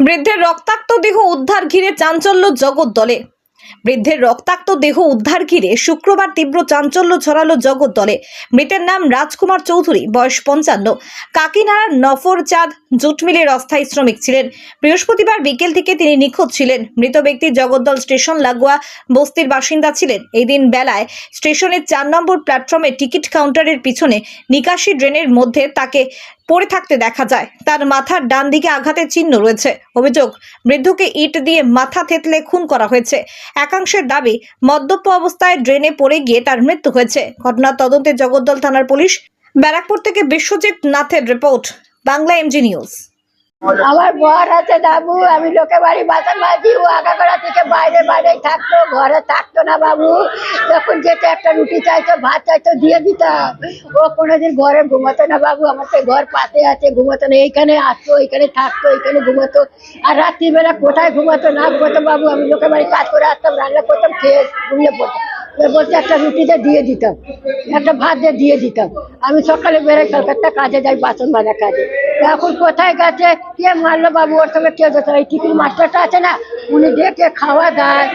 বৃদ্ধের রক্তাক্ত দেহ উদ্ধার ঘিরে চাঞ্চল্য জগৎদলে বৃদ্ধের রক্তাক্ত দেহ উদ্ধার ঘিরে শুক্রবার তীব্র চাঞ্চল্য ছড়ালো জগৎদলে মৃতের নাম রাজকুমার চৌধুরী, বয়স পঞ্চান্ন। কাকিনাড়ার নফর চাঁদ জুট মিলের অস্থায়ী শ্রমিক ছিলেন। বৃহস্পতিবার বিকেল থেকে তিনি নিখোঁজ ছিলেন। মৃত ব্যক্তি জগদ্দল স্টেশন, লাগোয়া বস্তির বাসিন্দা ছিলেন। এই দিন বেলায় স্টেশনের চার নম্বর প্ল্যাটফর্মে টিকিট কাউন্টারের পিছনে নিকাশি ড্রেনের মধ্যে তাকে পড়ে থাকতে দেখা যায়। তার মাথার ডান দিকে আঘাতের চিহ্ন রয়েছে। অভিযোগ, বৃদ্ধকে ইট দিয়ে মাথা থেতলে খুন করা হয়েছে। একাংশের দাবি, মদ্যপ অবস্থায় ড্রেনে পড়ে গিয়ে তার মৃত্যু হয়েছে। ঘটনার তদন্তে জগদ্দল থানার পুলিশ, ব্যারাকপুর থেকে বিশ্বজিৎ নাথের রিপোর্ট, বাংলা এমজি নিউজ। আমার বর আছে বাবু, আমি লোকে বাড়ি বাসন মাজি, ও আগাগোড়া থেকে বাইরে বাইরে থাকতো, ঘরে থাকতো না বাবু। যখন যেতে একটা রুটি চাইতো, ভাত চাইতো, দিয়ে দিতাম। ও কোনোদিন ঘরে ঘুমাতো না বাবু, আমার তো ঘর পাশে আছে, ঘুমাতো না। এইখানে আসতো, এইখানে থাকতো, এইখানে ঘুমাতো। আর রাত্রিবেলা কোথায় ঘুমাতো না ঘুমাতো বাবু? আমি লোকে বাড়ি কাজ করে আসতাম, রান্না করতাম, খেয়ে ঘুমিয়ে পড়তাম। বলতে একটা রুটিতে দিয়ে দিতাম। একটা ভাত দিয়ে দিতাম। আমি সকালে বেরোই, কলকাতা কাজে যাই, বাসন মাজা কাজে। এখন কোথায় গেছে? কে মারলো বাবু? ওর সঙ্গে কে যেত এই টিফিন মাস্টারটা আছে না? উনি দেখে খাওয়া দেয়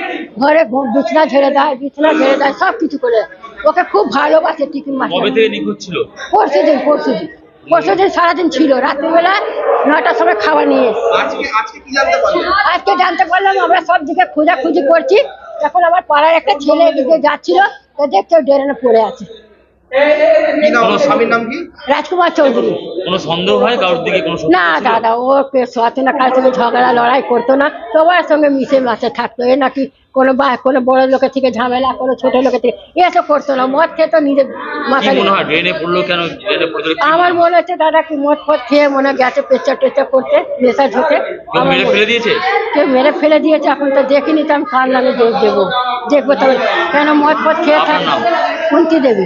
ঘরে বিছনা ঝেড়ে দেয় বিছনা ঝেড়ে দেয় সব কিছু করে। ওকে খুব ভালোবাসে টিফিন মাস্টার। পরশু দিন পরশু দিন পরশু দিন সারাদিন ছিল। রাত্রিবেলা নটার সময় খাওয়া নিয়ে আজকে আজকে জানতে পারলেন আজকে জানতে পারলাম আমরা সব দিকে খোঁজাখুঁজি করছি। তখন আমার পাড়ার একটা ছেলে এদিকে যাচ্ছিল তো দেখতে ড্রেনে পড়ে আছে। কি নাম ওর স্বামীর নাম কি? রাজকুমার চৌধুরী। কোনো সন্দেহ হয় কারোর দিকে কোনো সন্দেহ না ছিল? দাদা না কার সঙ্গে ঝগড়া লড়াই করতো না। সবার সঙ্গে মিশে মাসে থাকতো। এ নাকি কোনো বা কোনো বড় লোকের থেকে ঝামেলা কোনো ছোট লোকের থেকে এসব করতো না। মদ খেত নিজের কি মাথা মনে হয় ড্রেনে পড়ল কেন? ড্রেনে পড়ল কি আমার মনে হয়? মনে হচ্ছে দাদা কি মদ ফদ খেয়ে মনে হয় গেছে পেঁচা টেচা করতে নেশা ঝুঁকে কেউ আমার মেরে মনে- ফেলে দিয়েছে? কেউ মেরে ফেলে দিয়েছে এখন তো দেখিনি তো আমি কার নামে দোষ দেবো? দেখব তবে। কেন মদ ফদ খেয়ে আপনার থাকে নাম? কুন্তি দেবী।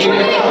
Thank you.